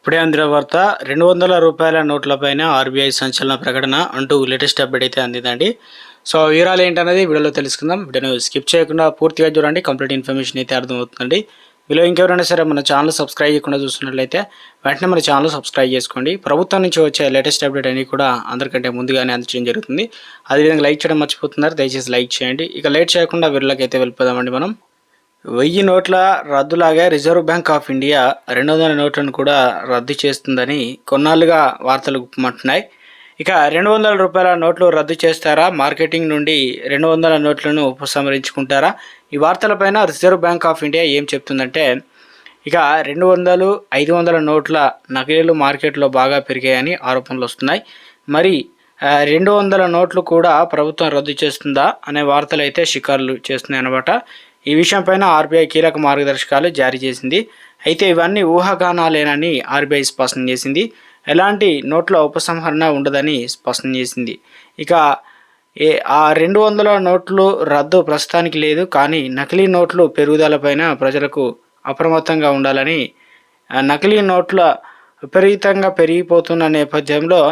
ఇప్పుడే అందిన వార్త రెండు వందల రూపాయల నోట్లపైన ఆర్బీఐ సంచలన ప్రకటన అంటూ లేటెస్ట్ అప్డేట్ అయితే అందిందండి. సో వివరాలు ఏంటనేది వీడియోలో తెలుసుకుందాం. వీడియోను స్కిప్ చేయకుండా పూర్తిగా చూడండి. కంప్లీట్ ఇన్ఫర్మేషన్ అయితే అర్థమవుతుందండి. మీలో ఇంకెవరైనా సరే మన ఛానల్ సబ్స్క్రైబ్ చేయకుండా చూస్తున్నట్లయితే వెంటనే మన ఛానల్ సబ్స్క్రైబ్ చేసుకోండి. ప్రభుత్వం నుంచి వచ్చే లేటెస్ట్ అప్డేట్ అన్ని కూడా అందరికంటే ముందుగానే అందించడం జరుగుతుంది. అదేవిధంగా లైక్ చేయడం మర్చిపోతున్నారు. దయచేసి లైక్ చేయండి. ఇక లేట్ చేయకుండా వీళ్ళకి అయితే వెళ్ళిపోదామండి మనం. వెయ్యి నోట్ల రద్దులాగా రిజర్వ్ బ్యాంక్ ఆఫ్ ఇండియా రెండు వందల నోట్లను కూడా రద్దు చేస్తుందని కొన్నాళ్ళుగా వార్తలు గుప్పమంటున్నాయి. ఇక రెండు వందల రూపాయల నోట్లు రద్దు చేస్తారా? మార్కెటింగ్ నుండి రెండు వందల నోట్లను ఉపసంహరించుకుంటారా? ఈ వార్తలపైన రిజర్వ్ బ్యాంక్ ఆఫ్ ఇండియా ఏం చెప్తుందంటే ఇక రెండు వందలు ఐదు వందల నోట్ల నకిలీలు మార్కెట్లో బాగా పెరిగాయని ఆరోపణలు వస్తున్నాయి. మరి రెండు వందల నోట్లు కూడా ప్రభుత్వం రద్దు చేస్తుందా? అనే వార్తలు అయితే షికారులు చేస్తున్నాయి అన్నమాట ఈ విషయంపైన ఆర్బీఐ కీలక మార్గదర్శకాలు జారీ చేసింది. అయితే ఇవన్నీ ఊహాగానాలేనని ఆర్బీఐ స్పష్టం చేసింది. ఎలాంటి నోట్ల ఉపసంహరణ ఉండదని స్పష్టం చేసింది. ఇక ఏ ఆ రెండు వందల నోట్లు రద్దు ప్రస్తుతానికి లేదు. కానీ నకిలీ నోట్లు పెరుగుదలపైన ప్రజలకు అప్రమత్తంగా ఉండాలని నకిలీ నోట్ల విపరీతంగా పెరిగిపోతున్న నేపథ్యంలో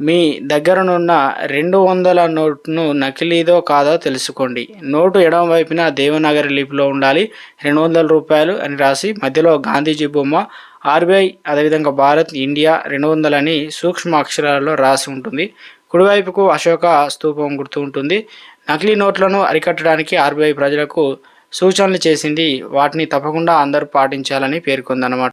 మీ దగ్గరనున్న రెండు వందల నోట్ను నకిలీదో కాదో తెలుసుకోండి. నోటు ఎడమ వైపున దేవనాగరి లిపిలో ఉండాలి. రెండు వందల రూపాయలు అని రాసి మధ్యలో గాంధీజీ బొమ్మ ఆర్బీఐ అదేవిధంగా భారత్ ఇండియా రెండు వందలని సూక్ష్మ అక్షరాలలో రాసి ఉంటుంది. కుడివైపుకు అశోక స్తూపం గుర్తు ఉంటుంది. నకిలీ నోట్లను అరికట్టడానికి ఆర్బీఐ ప్రజలకు సూచనలు చేసింది. వాటిని తప్పకుండా అందరూ పాటించాలని పేర్కొందన్నమాట.